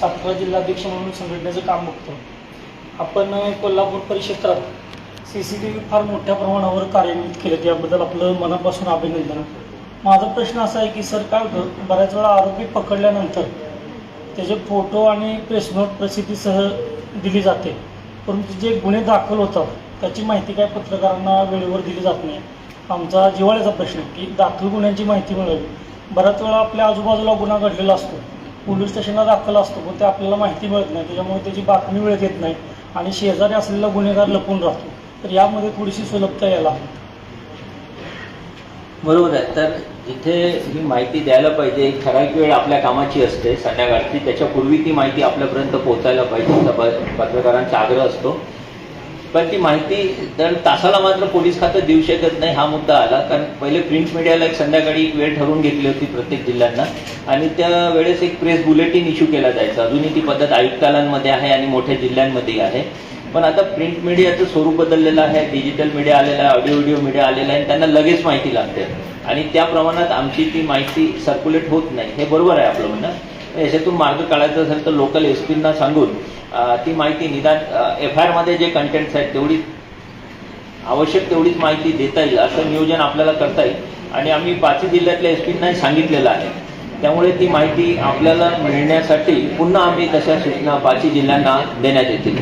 सातारा जिल्हाध्यक्ष म्हणून संघटनेचं काम बघतो. आपण कोल्हापूर परिक्षेत्रात सी सी टी व्ही फार मोठ्या प्रमाणावर कार्यान्वित केलं याबद्दल आपलं मनापासून अभिनंदन. माझा प्रश्न असा आहे की सर काय होतं? बऱ्याच वेळा आरोपी पकडल्यानंतर त्याचे फोटो आणि प्रेस नोट प्रसिद्धीसह दिली जाते. परंतु जे गुन्हे दाखल होतात त्याची माहिती काय पत्रकारांना वेळेवर दिली जात नाही. आमचा जिव्हाळ्याचा प्रश्न की दाखल गुन्ह्यांची माहिती मिळावी. बऱ्याच वेळा आपल्या आजूबाजूला गुन्हा घडलेला असतो. पोलीस स्टेशनला दाखल असतो. पण ते आपल्याला माहिती मिळत नाही. त्याच्यामुळे त्याची बातमी वेळेत येत नाही. आणि शेजारी असलेला गुन्हेगार लपून राहतो. तर यामध्ये थोडीशी सुलभता यायला हवी. बरोबर आहे. तर जिथे ही माहिती द्यायला पाहिजे एक ठराविक वेळ आपल्या कामाची असते. संध्याकाळची. त्याच्यापूर्वी ती माहिती आपल्यापर्यंत पोहोचायला पाहिजे. असा पत्रकारांचा आग्रह असतो. पण ती माहिती दर तासाला मात्र पोलीस खातं देऊ शकत नाही हा मुद्दा आला. कारण पहिले प्रिंट मीडियाला एक संध्याकाळी वेळ ठरवून घेतली होती प्रत्येक जिल्ह्यांना. आणि त्या वेळेस एक प्रेस बुलेटिन इश्यू केला जायचा. अजूनही ती पद्धत आयुक्तालयांमध्ये आहे आणि मोठ्या जिल्ह्यांमध्ये आहे. पण आता प्रिंट मीडियाचं स्वरूप बदललेलं आहे डिजिटल मीडिया आलेला आहे ऑडिओ व्हिडिओ मीडिया आलेला आहे त्यांना लगेच माहिती लागते. आणि त्या प्रमाणात आमची ती माहिती सर्क्युलेट होत नाही. हे बरोबर आहे आपलं म्हणणं. याच्यातून मार्ग काढायचा असेल तर लोकल एस पींना सांगून ती माहिती निदान एफ आय आरमध्ये जे कंटेंट्स आहेत तेवढी आवश्यक तेवढीच माहिती देता येईल असं नियोजन आपल्याला करता येईल. आणि आम्ही पाचही जिल्ह्यातल्या एस पींनाही सांगितलेलं आहे. त्यामुळे ती माहिती आपल्याला मिळण्यासाठी पुन्हा आम्ही तशा सूचना पाचही जिल्ह्यांना देण्यात येतील.